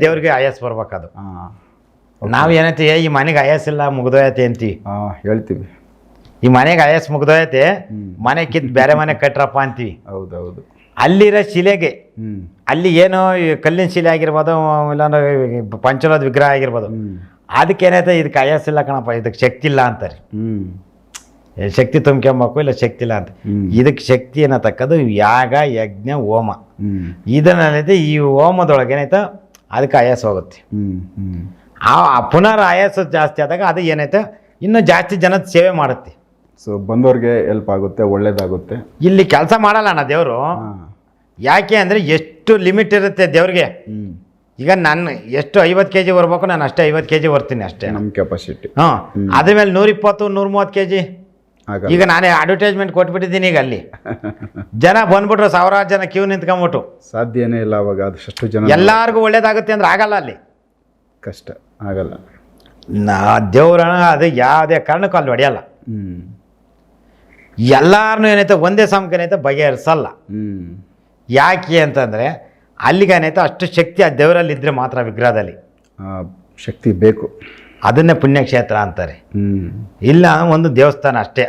ದೇವ್ರಿಗೆ ಬರ್ಬೇಕದು ನಾವು ಏನಂತೆ ಈ ಮನೆಗೆ ಆಯಾಸ ಇಲ್ಲ ಮುಗ್ದೋಯತೆ ಅಂತೀವಿ. ಹೇಳ್ತೀವಿ. ಈ ಮನೆಗೆ ಆಯಾಸ ಮುಗ್ದೋಯತೆ. ಮನೆ ಕಿತ್ತು ಬೇರೆ ಮನೆ ಕಟ್ರಪ್ಪ ಅಂತೀವಿ. ಹೌದೌದು. ಅಲ್ಲಿರೋ ಶಿಲೆಗೆ ಅಲ್ಲಿ ಏನೋ ಕಲ್ಲಿನ ಶಿಲೆ ಆಗಿರ್ಬೋದು ಇಲ್ಲಾಂದ್ರೆ ಪಂಚಲೋದ ವಿಗ್ರಹ ಆಗಿರ್ಬೋದು. ಅದಕ್ಕೆ ಏನೈತೆ ಇದಕ್ಕೆ ಆಯಾಸ ಇಲ್ಲ ಕಣಪ್ಪ ಇದಕ್ಕೆ ಶಕ್ತಿ ಇಲ್ಲ ಅಂತಾರೆ. ಶಕ್ತಿ ತುಂಬ್ಕೊಂಬಕು ಇಲ್ಲ ಶಕ್ತಿ ಇಲ್ಲ ಅಂತ. ಇದಕ್ಕೆ ಶಕ್ತಿ ಅನ್ನತಕ್ಕದ್ದು ಯಾಗ ಯಜ್ಞ ಹೋಮ. ಇದನ್ನೈತೆ ಈ ಹೋಮದೊಳಗೆ ಏನೈತೆ ಅದಕ್ಕೆ ಆಯಾಸ ಹೋಗುತ್ತೆ. ಆ ಪುನರ್ ಆಯಾಸ ಜಾಸ್ತಿ ಆದಾಗ ಅದು ಏನೈತೆ ಇನ್ನೂ ಜಾಸ್ತಿ ಜನದ ಸೇವೆ ಮಾಡುತ್ತೆ. ಸೊ ಬಂದವ್ರಿಗೆ ಹೆಲ್ಪ್ ಆಗುತ್ತೆ ಒಳ್ಳೇದಾಗುತ್ತೆ. ಇಲ್ಲಿ ಕೆಲಸ ಮಾಡಲ್ಲ ಅಣ್ಣ ದೇವರು. ಯಾಕೆ ಅಂದರೆ ಎಷ್ಟು ಲಿಮಿಟ್ ಇರುತ್ತೆ ದೇವ್ರಿಗೆ? ಈಗ ನಾನು ಎಷ್ಟು ಐವತ್ತು ಕೆ ಜಿ ಬರ್ಬೇಕು ನಾನು ಅಷ್ಟೇ ಐವತ್ತು ಕೆ ಜಿ ಬರ್ತೀನಿ ಅಷ್ಟೇ. ನಮ್ಮ ಕೆಪಾಸಿಟಿ ಹಾಂ. ಅದ್ರ ಮೇಲೆ ನೂರಿಪ್ಪತ್ತು ನೂರ ಮೂವತ್ತು ಕೆ ಜಿ ಈಗ ನಾನೇ ಅಡ್ವರ್ಟೈಸ್ಮೆಂಟ್ ಕೊಟ್ಬಿಟ್ಟಿದ್ದೀನಿ ಈಗ ಅಲ್ಲಿ. [laughs] ಜನ ಬಂದ್ಬಿಟ್ರು ಸಾವಿರಾರು ಜನ ಕ್ಯೂ ನಿಂತ್ಕೊಂಬಿಟ್ಟು ಸಾಧ್ಯನೇ ಇಲ್ಲ ಅವಾಗ ಅದಷ್ಟು ಜನ ಎಲ್ಲರಿಗೂ ಒಳ್ಳೇದಾಗುತ್ತೆ ಅಂದ್ರೆ ಆಗಲ್ಲ ಅಲ್ಲಿ. ಕಷ್ಟ ಆಗಲ್ಲ. ನಾ ದೇವ್ರಣ ಅದು ಯಾವುದೇ ಕಾರಣಕ್ಕೂ ಅಲ್ಲಿ ಹೊಡೆಯಲ್ಲ. ಹ್ಞೂ ಎಲ್ಲಾರನ್ನೂ ಏನೈತೆ ಒಂದೇ ಸಮಕ್ಕೆ ಏನೈತೆ ಬಗೆಹರಿಸಲ್ಲ. ಯಾಕೆ ಅಂತಂದರೆ ಅಲ್ಲಿಗೆ ಏನೈತೆ ಅಷ್ಟು ಶಕ್ತಿ ಆ ದೇವರಲ್ಲಿ ಇದ್ದರೆ ಮಾತ್ರ ವಿಗ್ರಹದಲ್ಲಿ. ಶಕ್ತಿ ಬೇಕು. ಅದನ್ನೇ ಪುಣ್ಯಕ್ಷೇತ್ರ ಅಂತಾರೆ. ಇಲ್ಲ ಒಂದು ದೇವಸ್ಥಾನ ಅಷ್ಟೇ.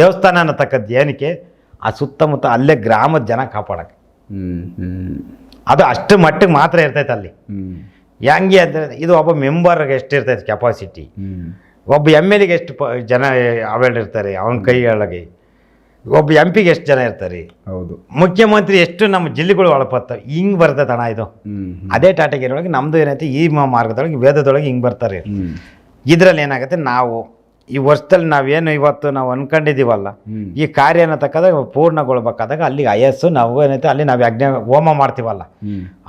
ದೇವಸ್ಥಾನ ಅನ್ನತಕ್ಕದ್ದು ಏನಕ್ಕೆ? ಆ ಸುತ್ತಮುತ್ತ ಅಲ್ಲೇ ಗ್ರಾಮದ ಜನ ಕಾಪಾಡಕ್ಕೆ. ಅದು ಅಷ್ಟು ಮಟ್ಟಿಗೆ ಮಾತ್ರ ಇರ್ತೈತೆ ಅಲ್ಲಿ. ಹೆಂಗೆ ಅಂದರೆ ಇದು ಒಬ್ಬ ಮೆಂಬರ್ಗೆ ಎಷ್ಟು ಇರ್ತೈತೆ ಕೆಪಾಸಿಟಿ ಒಬ್ಬ ಎಂ ಎಲ್ ಎಗೆ ಎಷ್ಟು ಪ ಜನ ಅವೈಲ್ ಇರ್ತಾರೆ ಅವನ ಕೈಯೊಳಗೆ? ಒಬ್ಬ ಎಂ ಪಿಗೆ ಎಷ್ಟು ಜನ ಇರ್ತಾರೆ? ಹೌದು. ಮುಖ್ಯಮಂತ್ರಿ ಎಷ್ಟು ನಮ್ಮ ಜಿಲ್ಲೆಗಳು ಒಳಪತ್ತವೆ? ಹಿಂಗೆ ಬರ್ತದೆ ಅಣ್ಣ ಇದು. ಅದೇ ಟಾಟಗೇರಿಯೊಳಗೆ ನಮ್ಮದು ಏನೈತೆ ಈ ಮಾರ್ಗದೊಳಗೆ ವೇದದೊಳಗೆ ಹಿಂಗೆ ಬರ್ತಾರೆ ಇದರಲ್ಲಿ ಏನಾಗುತ್ತೆ ನಾವು ಈ ವರ್ಷದಲ್ಲಿ ನಾವೇನು ಇವತ್ತು ನಾವು ಅನ್ಕೊಂಡಿದ್ದೀವಲ್ಲ ಈ ಕಾರ್ಯ ಅನ್ನತಕ್ಕದಾಗ ಪೂರ್ಣಗೊಳ್ಬೇಕಾದಾಗ ಅಲ್ಲಿಗೆ ಅಯಸ್ಸು ನಾವು ಏನೈತೆ ಅಲ್ಲಿ ನಾವು ಯಜ್ಞ ಹೋಮ ಮಾಡ್ತೀವಲ್ಲ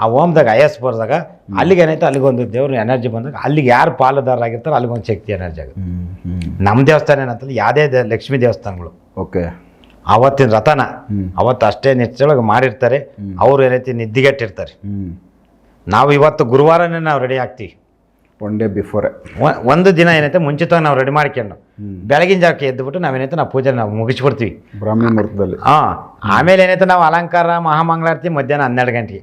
ಆ ಹೋಮದಾಗ ಅಯಸ್ ಬರ್ದಾಗ ಅಲ್ಲಿಗೆ ಏನೈತೆ ಅಲ್ಲಿಗೊಂದು ದೇವ್ರ ಎನರ್ಜಿ ಬಂದಾಗ ಅಲ್ಲಿಗೆ ಯಾರು ಪಾಲುದಾರರಾಗಿರ್ತಾರೋ ಅಲ್ಲಿಗೊಂದು ಶಕ್ತಿ ಎನರ್ಜಿ ಆಗುತ್ತೆ. ನಮ್ಮ ದೇವಸ್ಥಾನ ಏನಂತಂದ್ರೆ ಯಾವುದೇ ಲಕ್ಷ್ಮೀ ದೇವಸ್ಥಾನಗಳು. ಓಕೆ ಅವತ್ತಿನ ರಥನ ಅವತ್ತು ಅಷ್ಟೇ ನಿಚ್ಚೊಳಗೆ ಮಾಡಿರ್ತಾರೆ. ಅವ್ರು ಏನೈತಿ ನಿದ್ದಿಗೆಟ್ಟಿರ್ತಾರೆ. ನಾವು ಇವತ್ತು ಗುರುವಾರನೇ ನಾವು ರೆಡಿ ಆಗ್ತೀವಿ. ಒನ್ ಡೇ ಬಿಫೋರ್ ಒಂದು ದಿನ ಏನೈತೆ ಮುಂಚಿತವಾಗಿ ನಾವು ರೆಡಿ ಮಾಡ್ಕೊಂಡು. ಬೆಳಗಿನ ಜಾವಕ್ಕೆ ಎದ್ದುಬಿಟ್ಟು ನಾವೇನೈತೆ ನಾವು ಪೂಜೆ ನಾವು ಮುಗಿಸ್ಬಿಡ್ತೀವಿ. ಬ್ರಾಹ್ಮಣ ಮುಹೂರ್ತದಲ್ಲಿ. ಹಾಂ ಆಮೇಲೆ ಏನೈತೆ ನಾವು ಅಲಂಕಾರ ಮಹಾಮಂಗಳಾರತಿ ಮಧ್ಯಾಹ್ನ ಹನ್ನೆರಡು ಗಂಟೆಗೆ.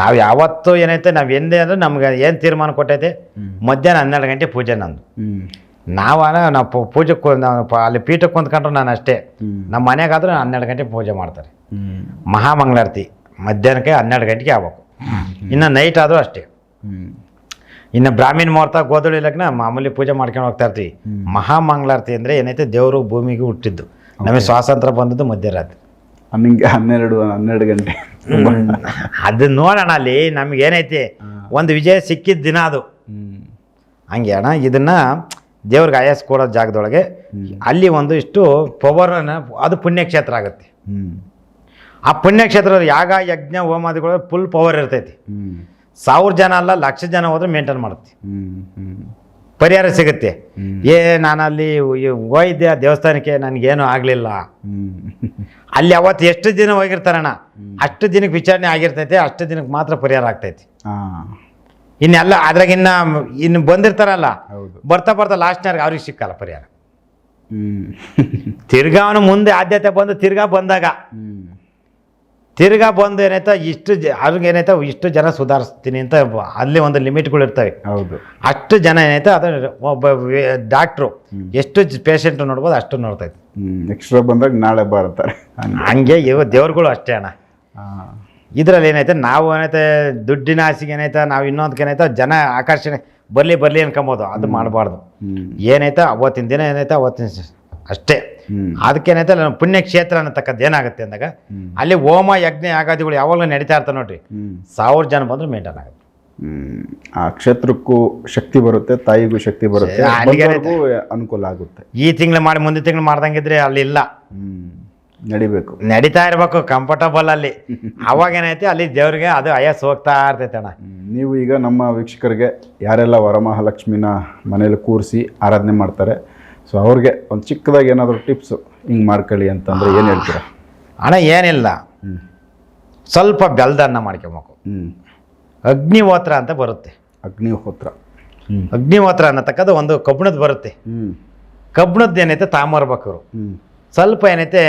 ನಾವು ಯಾವತ್ತೂ ಏನೈತೆ ನಾವು ಎಂದೇ ಅಂದ್ರೆ ನಮ್ಗೆ ಏನು ತೀರ್ಮಾನ ಕೊಟ್ಟೈತೆ? ಮಧ್ಯಾಹ್ನ ಹನ್ನೆರಡು ಗಂಟೆ ಪೂಜೆ ನಂದು. ಹ್ಞೂ ನಾವು ನಾವು ಪೂ- ಪೂಜೆಗೆ ಕು- ನಾವು ಅಲ್ಲಿ ಪೀಠಕ್ಕೆ ಕುಂತ್ಕೊಂಡ್ರು ನಾನು ಅಷ್ಟೇ. ನಮ್ಮ ಮನೆಗಾದ್ರೆ ಹನ್ನೆರಡು ಗಂಟೆ ಪೂಜೆ ಮಾಡ್ತಾರೆ. ಮಹಾಮಂಗಳಾರತಿ. ಮಧ್ಯಾಹ್ನಕ್ಕೆ ಹನ್ನೆರಡು ಗಂಟೆಗೆ ಆಗ್ಬೇಕು. ಇನ್ನು ನೈಟ್ ಆದರೂ ಅಷ್ಟೇ. ಇನ್ನು ಬ್ರಾಹ್ಮಣ ಮುಹೂರ್ತ ಗೋಧುಳಿ ಲಗ್ನ ಮಾಮೂಲಿ ಪೂಜೆ ಮಾಡ್ಕೊಂಡು ಹೋಗ್ತಾ ಇರ್ತೀವಿ. ಮಹಾಮಂಗಳಾರತಿ ಅಂದರೆ ಏನೈತೆ? ದೇವರು ಭೂಮಿಗೆ ಹುಟ್ಟಿದ್ದು. ನಮಗೆ ಸ್ವಾತಂತ್ರ್ಯ ಬಂದದ್ದು ಮಧ್ಯರಾತ್ರಿ. ನಿಮಗೆ ಹನ್ನೆರಡು ಹನ್ನೆರಡು ಗಂಟೆ. ಅದು ನೋಡೋಣ ಅಲ್ಲಿ. ನಮ್ಗೆ ಏನೈತಿ ಒಂದು ವಿಜಯ ಸಿಕ್ಕಿದ ದಿನ ಅದು. ಹಂಗೆ ಅಣ್ಣ ಇದನ್ನು ದೇವ್ರಿಗೆ ಆಯಾಸ ಕೊಡೋ ಜಾಗದೊಳಗೆ ಅಲ್ಲಿ ಒಂದು ಇಷ್ಟು ಪವರನ್ನು ಅದು ಪುಣ್ಯಕ್ಷೇತ್ರ ಆಗುತ್ತೆ. ಹ್ಞೂ ಆ ಪುಣ್ಯಕ್ಷೇತ್ರ ಯಾಗ ಯಜ್ಞ ಹೋಮಾದಿಗಳು ಫುಲ್ ಪವರ್ ಇರ್ತೈತಿ. ಸಾವಿರ ಜನ ಅಲ್ಲ ಲಕ್ಷ ಜನ ಹೋದ್ರೆ ಮೇಂಟೈನ್ ಮಾಡುತ್ತೆ. ಪರಿಹಾರ ಸಿಗುತ್ತೆ. ಏ ನಾನು ಅಲ್ಲಿ ಹೋಗಿದ್ದೆ ಆ ದೇವಸ್ಥಾನಕ್ಕೆ ನನಗೇನು ಆಗಲಿಲ್ಲ. ಅಲ್ಲಿ ಅವತ್ತು ಎಷ್ಟು ದಿನ ಹೋಗಿರ್ತಾರಣ್ಣ? ಅಷ್ಟು ದಿನಕ್ಕೆ ವಿಚಾರಣೆ ಆಗಿರ್ತೈತೆ ಅಷ್ಟು ದಿನಕ್ಕೆ ಮಾತ್ರ ಪರಿಹಾರ ಆಗ್ತೈತಿ. ಹಾಂ. ಇನ್ನೆಲ್ಲ ಅದ್ರಾಗ ಇನ್ನು ಇನ್ನು ಬಂದಿರ್ತಾರಲ್ಲ ಹೌದು. ಬರ್ತಾ ಬರ್ತಾ ಲಾಸ್ಟ್ನವ್ರಿಗೆ ಅವ್ರಿಗೆ ಸಿಕ್ಕಲ್ಲ ಪರಿಹಾರ. ತಿರ್ಗಾ ಅವನು ಮುಂದೆ ಆದ್ಯತೆ ಬಂದು ತಿರ್ಗಾ ಬಂದಾಗ ತಿರ್ಗಾ ಬಂದು ಏನೈತ ಇಷ್ಟು ಜ ಅವ್ರಿಗೆ ಇಷ್ಟು ಜನ ಸುಧಾರಿಸ್ತೀನಿ ಅಂತ ಅಲ್ಲಿ ಒಂದು ಲಿಮಿಟ್ಗಳಿರ್ತವೆ ಹೌದು. ಅಷ್ಟು ಜನ ಏನೈತೆ ಅದು ಒಬ್ಬ ಡಾಕ್ಟ್ರು ಎಷ್ಟು ಪೇಷಂಟ್ ನೋಡ್ಬೋದು ಅಷ್ಟು ನೋಡ್ತೈತೆ ಹ್ಞೂ ಎಕ್ಸ್ಟ್ರಾ ಬಂದಾಗ ನಾಳೆ ಬರ್ತಾರೆ ಹಂಗೆ ಇವ ದೇವ್ರುಗಳು ಅಷ್ಟೇ ಅಣ್ಣ. ಇದರಲ್ಲಿ ಏನೈತೆ ನಾವು ಏನೈತೆ ದುಡ್ಡಿನ ಆಸೆಗೆ ಏನೈತೆ ನಾವು ಇನ್ನೊಂದಕ್ಕೆ ಏನೈತೆ ಜನ ಆಕರ್ಷಣೆ. ಬರಲಿ ಬರಲಿ ಅನ್ಕೊಬೋದು. ಅದು ಮಾಡಬಾರ್ದು. ಏನೈತೆ ಅವತ್ತಿನ ದಿನ ಏನೈತೆ ಅವತ್ತಿನ ಅಷ್ಟೇ. ಅದಕ್ಕೇನೈತೆ ಪುಣ್ಯಕ್ಷೇತ್ರ ಅನ್ನತಕ್ಕದ್ದು ಏನಾಗುತ್ತೆ ಅಂದಾಗ ಅಲ್ಲಿ ಹೋಮ ಯಜ್ಞ ಯಾಗಾದಿಗಳು ಯಾವಾಗಲೂ ನಡೀತಾ ಇರ್ತಾರೆ ನೋಡ್ರಿ. ಸಾವಿರ ಜನ ಬಂದ್ರೆ ಮೇಂಟೈನ್ ಆಗುತ್ತೆ. ಹ್ಮ್. ಆ ಕ್ಷೇತ್ರಕ್ಕೂ ಶಕ್ತಿ ಬರುತ್ತೆ ತಾಯಿಗೂ ಶಕ್ತಿ ಬರುತ್ತೆ. ಅನುಕೂಲ ಆಗುತ್ತೆ. ಈ ತಿಂಗಳು ಮಾಡಿ ಮುಂದಿನ ತಿಂಗಳು ಮಾಡ್ದಂಗಿದ್ರೆ ಅಲ್ಲಿ ಇಲ್ಲ. ಹ್ಮ್. ನಡಿಬೇಕು. ನಡೀತಾ ಇರಬೇಕು ಕಂಫರ್ಟಬಲ್ ಅಲ್ಲಿ. ಅವಾಗ ಏನೈತೆ ಅಲ್ಲಿ ದೇವ್ರಿಗೆ ಅದು ಆಯಸ್ ಹೋಗ್ತಾ ಇರ್ತೈತೆ ಅಣ್ಣ. ನೀವು ಈಗ ನಮ್ಮ ವೀಕ್ಷಕರಿಗೆ ಯಾರೆಲ್ಲ ವರಮಹಾಲಕ್ಷ್ಮಿನ ಮನೇಲಿ ಕೂರಿಸಿ ಆರಾಧನೆ ಮಾಡ್ತಾರೆ ಸೊ ಅವ್ರಿಗೆ ಒಂದು ಚಿಕ್ಕದಾಗಿ ಏನಾದರೂ ಟಿಪ್ಸು ಹಿಂಗೆ ಮಾಡ್ಕೊಳ್ಳಿ ಅಂತಂದ್ರೆ ಏನು ಹೇಳ್ತೀರಾ? ಅಣ್ಣ ಏನಿಲ್ಲ. ಹ್ಞೂ ಸ್ವಲ್ಪ ಬೆಲ್ದನ್ನ ಮಾಡ್ಕೊಬೇಕು. ಹ್ಞೂ ಅಗ್ನಿಹೋತ್ರ ಅಂತ ಬರುತ್ತೆ. ಅಗ್ನಿಹೋತ್ರ. ಹ್ಞೂ ಅಗ್ನಿಹೋತ್ರ ಅನ್ನತಕ್ಕದ್ದು ಒಂದು ಕಬ್ಬಿಣದ ಬರುತ್ತೆ. ಹ್ಞೂ ಕಬ್ಬಿಣದ್ದು ಏನೈತೆ ತಾಂಬರ್ಬೇಕು ಇವರು ಹ್ಞೂ ಸ್ವಲ್ಪ ಏನೈತೆ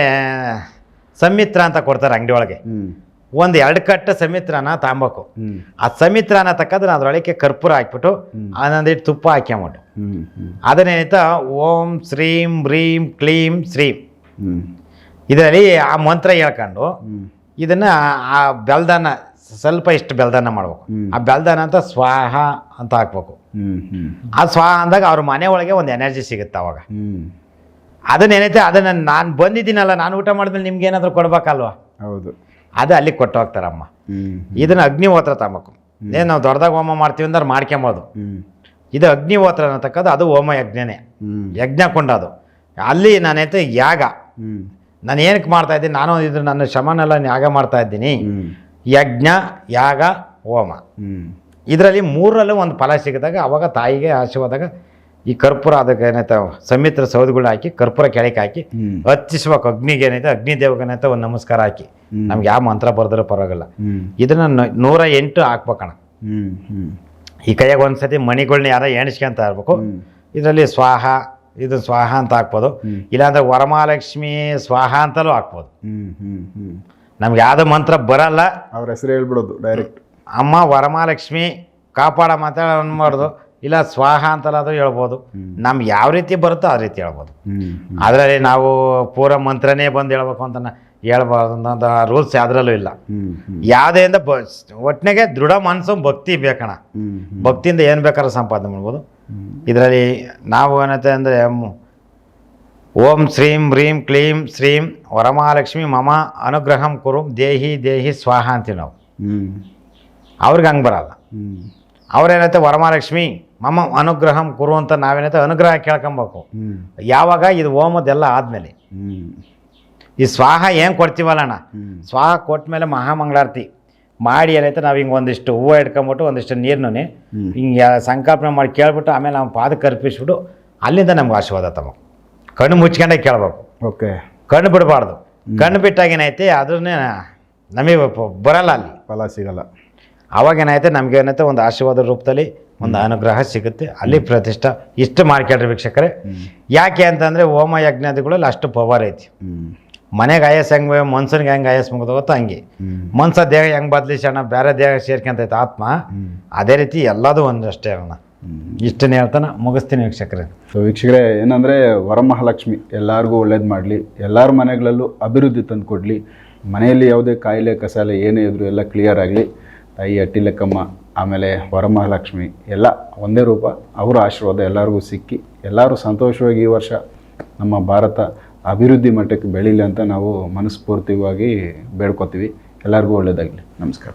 ಸಮಿತ್ರ ಅಂತ ಕೊಡ್ತಾರೆ ಅಂಗಡಿ ಒಳಗೆ ಒಂದು ಎರಡು ಕಟ್ಟ ಸಮಿತ್ರನ ತಾಂಬಕು. ಆ ಸಮಿತ್ರನ ತಕ್ಕಂದ್ರೆ ಅದರೊಳಗೆ ಕರ್ಪೂರ ಹಾಕ್ಬಿಟ್ಟು ಅದೊಂದಿಟ್ಟು ತುಪ್ಪ ಹಾಕ್ಯಂಬಿಟ್ಟು ಅದನ್ನೇನೈತೆ ಓಂ ಶ್ರೀಂ ಹ್ರೀಂ ಕ್ಲೀಂ ಶ್ರೀಂ. ಇದರಲ್ಲಿ ಆ ಮಂತ್ರ ಹೇಳ್ಕೊಂಡು ಇದನ್ನ ಆ ಬೆಲ್ದಾನ ಸ್ವಲ್ಪ ಇಷ್ಟು ಬೆಲ್ದಾನ ಮಾಡ್ಬೇಕು. ಆ ಬೆಲ್ದಾನ ಅಂತ ಸ್ವಾಹ ಅಂತ ಹಾಕ್ಬೇಕು. ಆ ಸ್ವಾಹ ಅಂದಾಗ ಅವ್ರ ಮನೆ ಒಳಗೆ ಒಂದು ಎನರ್ಜಿ ಸಿಗುತ್ತೆ ಅವಾಗ. ಹ್ಞೂ ಅದನ್ನ ನಾನು ಬಂದಿದ್ದೀನಲ್ಲ ನಾನು ಊಟ ಮಾಡಿದ್ಮೇಲೆ ನಿಮ್ಗೆ ಏನಾದರೂ ಕೊಡ್ಬೇಕಲ್ವಾ? ಹೌದು. ಅದು ಅಲ್ಲಿ ಕೊಟ್ಟು ಹೋಗ್ತಾರಮ್ಮ. ಇದನ್ನು ಅಗ್ನಿಹೋತ್ರ ತಗೋಬೇಕು ಏನು ನಾವು ದೊಡ್ಡದಾಗ ಹೋಮ ಮಾಡ್ತೀವಿ ಅಂದ್ರೆ ಮಾಡ್ಕೊಂಬೋದು. ಇದು ಅಗ್ನಿಹೋತ್ರ ಅನ್ನತಕ್ಕದ್ದು ಅದು ಹೋಮ ಯಜ್ಞನೇ. ಯಜ್ಞ ಕೊಂಡದು. ಅಲ್ಲಿ ನಾನೈತೆ ಯಾಗ. ನಾನು ಏನಕ್ಕೆ ಮಾಡ್ತಾ ಇದ್ದೀನಿ? ನಾನು ಇದು ನನ್ನ ಶಮನೆಲ್ಲ ಯಾಗ ಮಾಡ್ತಾ ಇದ್ದೀನಿ. ಯಜ್ಞ ಯಾಗ ಹೋಮ. ಇದರಲ್ಲಿ ಮೂರರಲ್ಲೂ ಒಂದು ಫಲ ಸಿಗಿದಾಗ ಅವಾಗ ತಾಯಿಗೆ ಆಶೀರ್ವಾದಾಗ ಈ ಕರ್ಪೂರ ಅದಕ್ಕೆ ಏನೈತೆ ಸಮಿತ್ರ ಸೌದಗಳು ಹಾಕಿ ಕರ್ಪೂರ ಕೆಳಕ್ಕೆ ಹಾಕಿ ಹಚ್ಚಿಸ್ಬೇಕು ಅಗ್ನಿಗೆ ಏನೈತೆ ಅಗ್ನಿ ದೇವಗೆ ಏನೈತೆ ಒಂದು ನಮಸ್ಕಾರ ಹಾಕಿ. ನಮ್ಗೆ ಯಾವ ಮಂತ್ರ ಬರೆದ್ರೂ ಪರವಾಗಿಲ್ಲ. ಇದನ್ನ ನೂರ ಎಂಟು ಹಾಕ್ಬೇಕಣ. ಈ ಕೈಯಾಗ ಒಂದ್ಸತಿ ಮಣಿಗಳನ್ನ ಯಾರ ಎಣಿಸ್ಕೊಂತ ಇರ್ಬೇಕು ಇದರಲ್ಲಿ ಸ್ವಾಹ ಇದು ಸ್ವಾಹ ಅಂತ ಹಾಕ್ಬೋದು. ಇಲ್ಲಾಂದ್ರೆ ವರಮಹಾಲಕ್ಷ್ಮಿ ಸ್ವಾಹ ಅಂತಲೂ ಹಾಕ್ಬೋದು. ನಮ್ಗೆ ಯಾವ್ದು ಮಂತ್ರ ಬರಲ್ಲ. ಅವ್ರ ಹೆಸರು ಹೇಳ್ಬಿಡೋದು ಡೈರೆಕ್ಟ್ ಅಮ್ಮ ವರಮಹಾಲಕ್ಷ್ಮಿ ಕಾಪಾಡ ಮಾತಾಡ ಅನ್ಬಾರ್ದು. ಇಲ್ಲ ಸ್ವಾಹ ಅಂತಲಾದರೂ ಹೇಳ್ಬೋದು. ನಮ್ಗೆ ಯಾವ ರೀತಿ ಬರುತ್ತೋ ಆ ರೀತಿ ಹೇಳ್ಬೋದು. ಅದರಲ್ಲಿ ನಾವು ಪೂರ ಮಂತ್ರನೇ ಬಂದು ಹೇಳ್ಬೇಕು ಅಂತ ಹೇಳ್ಬಾರ್ದು ಅಂತ ರೂಲ್ಸ್ ಯಾವುದ್ರಲ್ಲೂ ಇಲ್ಲ. ಯಾವುದೇ ಅಂದ ಬ ಒಟ್ಟಿನಾಗೆ ದೃಢ ಮನಸ್ಸು ಭಕ್ತಿ ಬೇಕಣ. ಭಕ್ತಿಯಿಂದ ಏನು ಬೇಕಾದ್ರೂ ಸಂಪಾದನೆ ಮಾಡ್ಬೋದು. ಇದರಲ್ಲಿ ನಾವು ಏನತ್ತೆ ಅಂದರೆ ಓಂ ಶ್ರೀಂ ಹ್ರೀಂ ಕ್ಲೀಂ ಶ್ರೀಂ ವರಮಹಾಲಕ್ಷ್ಮಿ ಮಮ ಅನುಗ್ರಹಂ ಕುರು ದೇಹಿ ದೇಹಿ ಸ್ವಾಹ ಅಂತೀವಿ ನಾವು. ಅವ್ರಿಗೆ ಹಂಗೆ ಬರಲ್ಲ. ಅವ್ರೇನತ್ತೆ ಅವ್ರೇನೈತೆ ವರಮಹಾಲಕ್ಷ್ಮಿ ಮಮ ಅನುಗ್ರಹಂ ಕುರು ಅಂತ ನಾವೇನೈತೆ ಅನುಗ್ರಹ ಕೇಳ್ಕೊಬೇಕು. ಯಾವಾಗ ಇದು ಓಮದೆಲ್ಲ ಆದಮೇಲೆ. ಈ ಸ್ವಾಹ ಏನು ಕೊಡ್ತೀವಲ್ಲಣ್ಣ? ಸ್ವಾಹ ಕೊಟ್ಮೇಲೆ ಮಹಾಮಂಗಳಾರತಿ. ಮಾಡಿ ಏನೈತೆ ನಾವು ಹಿಂಗೆ ಒಂದಿಷ್ಟು ಹೂವು ಇಟ್ಕೊಂಬಿಟ್ಟು ಒಂದಿಷ್ಟು ನೀರನ್ನೇ ಹಿಂಗ ಸಂಕಲ್ಪನೆ ಮಾಡಿ ಕೇಳ್ಬಿಟ್ಟು ಆಮೇಲೆ ನಾವು ಪಾದ ಅರ್ಪಿಸ್ಬಿಟ್ಟು ಅಲ್ಲಿಂದ ನಮ್ಗೆ ಆಶೀರ್ವಾದ ತಮ್ಮ ಕಣ್ಣು ಮುಚ್ಕೊಂಡೇ ಕೇಳಬೇಕು. ಓಕೆ. ಕಣ್ಣು ಬಿಡಬಾರ್ದು. ಕಣ್ಣು ಬಿಟ್ಟಾಗ ಏನೈತೆ ಅದನ್ನೇ ನಮಗೆ ಬರಲ್ಲ ಅಲ್ಲಿ. ಫಲ ಸಿಗಲ್ಲ. ಆವಾಗ ಏನಾಯ್ತು ನಮ್ಗೆ ಏನೈತೆ ಒಂದು ಆಶೀರ್ವಾದ ರೂಪದಲ್ಲಿ ಒಂದು ಅನುಗ್ರಹ ಸಿಗುತ್ತೆ. ಅಲ್ಲಿ ಪ್ರತಿಷ್ಠ ಇಷ್ಟು ಮಾಡ್ಕೊಳ್ರಿ ವೀಕ್ಷಕರೇ. ಯಾಕೆ ಅಂತಂದರೆ ಹೋಮ ಯಜ್ಞಾದಿಗಳಲ್ಲಿ ಅಷ್ಟು ಪವರ್ ಐತಿ. ಮನೆಗೆ ಆಯಸ್ ಹೆಂಗೆ ಮನ್ಸನ್ಗೆ ಹೆಂಗೆ ಆಯಸ್ ಮುಗಿದೋಗುತ್ತೋ ಹಂಗೆ. ಮನ್ಸ ದೇಹ ಹೆಂಗೆ ಬದಲಿಸೋಣ ಬೇರೆ ದೇಹ ಸೇರ್ಕೊಂತೈತೆ ಆತ್ಮ. ಅದೇ ರೀತಿ ಎಲ್ಲದೂ ಒಂದಷ್ಟೇ ಅಣ್ಣ. ಇಷ್ಟನ್ನೇ ಹೇಳ್ತಾನೆ ಮುಗಿಸ್ತೀನಿ ವೀಕ್ಷಕರೇ. ಸೊ ವೀಕ್ಷಕರೇ ಏನಂದರೆ ವರಮಹಾಲಕ್ಷ್ಮಿ ಎಲ್ಲರಿಗೂ ಒಳ್ಳೇದು ಮಾಡಲಿ. ಎಲ್ಲರ ಮನೆಗಳಲ್ಲೂ ಅಭಿವೃದ್ಧಿ ತಂದು ಕೊಡಲಿ. ಮನೆಯಲ್ಲಿ ಯಾವುದೇ ಕಾಯಿಲೆ ಕಸಾಲೆ ಏನೇ ಇದ್ರು ಎಲ್ಲ ಕ್ಲಿಯರ್ ಆಗಲಿ. ತಾಯಿ ಅಟ್ಟಿ ಲೆಕ್ಕಮ್ಮ ಆಮೇಲೆ ವರಮಹಾಲಕ್ಷ್ಮಿ, ಎಲ್ಲ ಒಂದೇ ರೂಪ. ಅವರ ಆಶೀರ್ವಾದ ಎಲ್ಲರಿಗೂ ಸಿಕ್ಕಿ, ಎಲ್ಲರೂ ಸಂತೋಷವಾಗಿ ಈ ವರ್ಷ ನಮ್ಮ ಭಾರತ ಅಭಿವೃದ್ಧಿ ಮಟ್ಟಕ್ಕೆ ಬೆಳೀಲಿ ಅಂತ ನಾವು ಮನಸ್ಫೂರ್ತಿಯಾಗಿ ಬೇಡ್ಕೋತೀವಿ. ಎಲ್ಲರಿಗೂ ಒಳ್ಳೆಯದಾಗಲಿ. ನಮಸ್ಕಾರ.